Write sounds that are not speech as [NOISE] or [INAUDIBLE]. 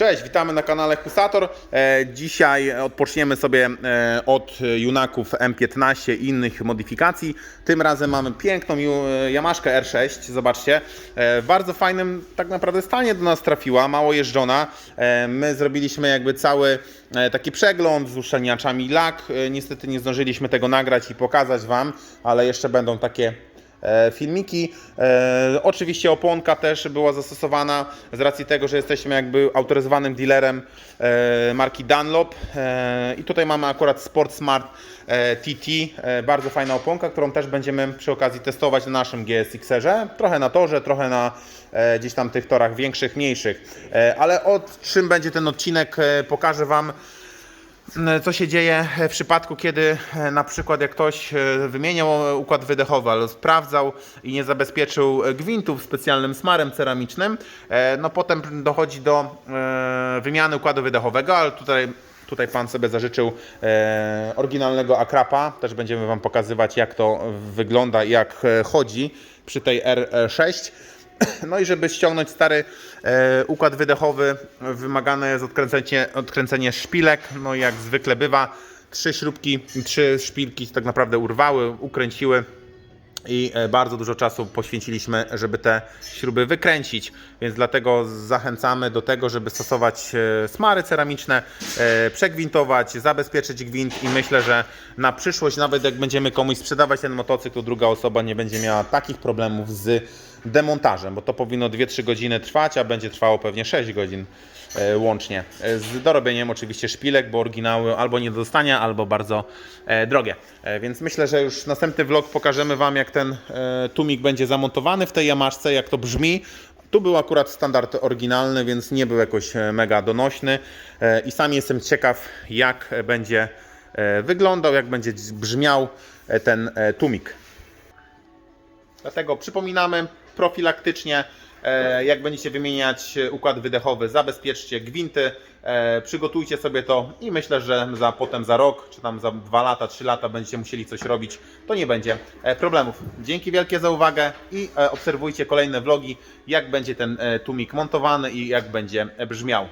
Cześć, witamy na kanale Husator. E, dzisiaj odpoczniemy sobie e, od Junaków M15 i innych modyfikacji. Tym razem mamy piękną Ju- Yamaszkę R6, zobaczcie. E, w bardzo fajnym tak naprawdę stanie do nas trafiła, mało jeżdżona. E, my zrobiliśmy jakby cały e, taki przegląd z uszczelniaczami lak. E, niestety nie zdążyliśmy tego nagrać i pokazać Wam, ale jeszcze będą takie e, filmiki. E, oczywiście oponka też była zastosowana z racji tego, że jesteśmy jakby autoryzowanym dealerem e, marki Dunlop. E, i tutaj mamy akurat Sport Smart e, TT, e, bardzo fajna oponka, którą też będziemy przy okazji testować na naszym GSX-erze, trochę na torze, trochę na e, gdzieś tam tych torach większych, mniejszych, e, ale o czym będzie ten odcinek e, pokażę Wam co się dzieje w przypadku, kiedy e, na przykład jak ktoś e, wymieniał e, układ wydechowy, ale sprawdzał i nie zabezpieczył e, gwintów specjalnym smarem ceramicznym, e, no potem dochodzi do e, wymiany układu wydechowego, ale tutaj Tutaj pan sobie zażyczył e, oryginalnego akrapa. Też będziemy wam pokazywać, jak to wygląda jak e, chodzi przy tej R6. [CLEARS THROAT] No i żeby ściągnąć stary e, układ wydechowy, wymagane jest odkręcenie, odkręcenie szpilek. No i jak zwykle bywa, trzy śrubki, trzy szpilki tak naprawdę urwały, ukręciły i e, bardzo dużo czasu poświęciliśmy, żeby te śruby wykręcić, więc dlatego zachęcamy do tego, żeby stosować e, smary ceramiczne, przegwintować, zabezpieczyć gwint i myślę, że na przyszłość, nawet jak będziemy komuś sprzedawać ten motocykl, to druga osoba nie będzie miała takich problemów z demontażem, bo to powinno 2-3 godziny trwać, a będzie trwało pewnie 6 godzin e, łącznie. E, Z dorobieniem oczywiście szpilek, bo oryginały albo nie do dostania, albo bardzo e, drogie. Więc myślę, że już następny vlog pokażemy Wam, jak ten tumik będzie zamontowany w tej Yamaszce, jak to brzmi. Tu był akurat standard oryginalny, więc nie był jakoś mega donośny i sam jestem ciekaw, jak będzie wyglądał, jak będzie brzmiał ten tumik. Dlatego przypominamy profilaktycznie, e, jak będziecie wymieniać e, układ wydechowy, zabezpieczcie gwinty, e, przygotujcie sobie to i myślę, że za potem za rok, czy tam za dwa lata, trzy lata będziecie musieli coś robić, to nie będzie problemów. Dzięki wielkie za uwagę i obserwujcie kolejne vlogi, jak będzie ten tumik montowany i jak będzie brzmiał.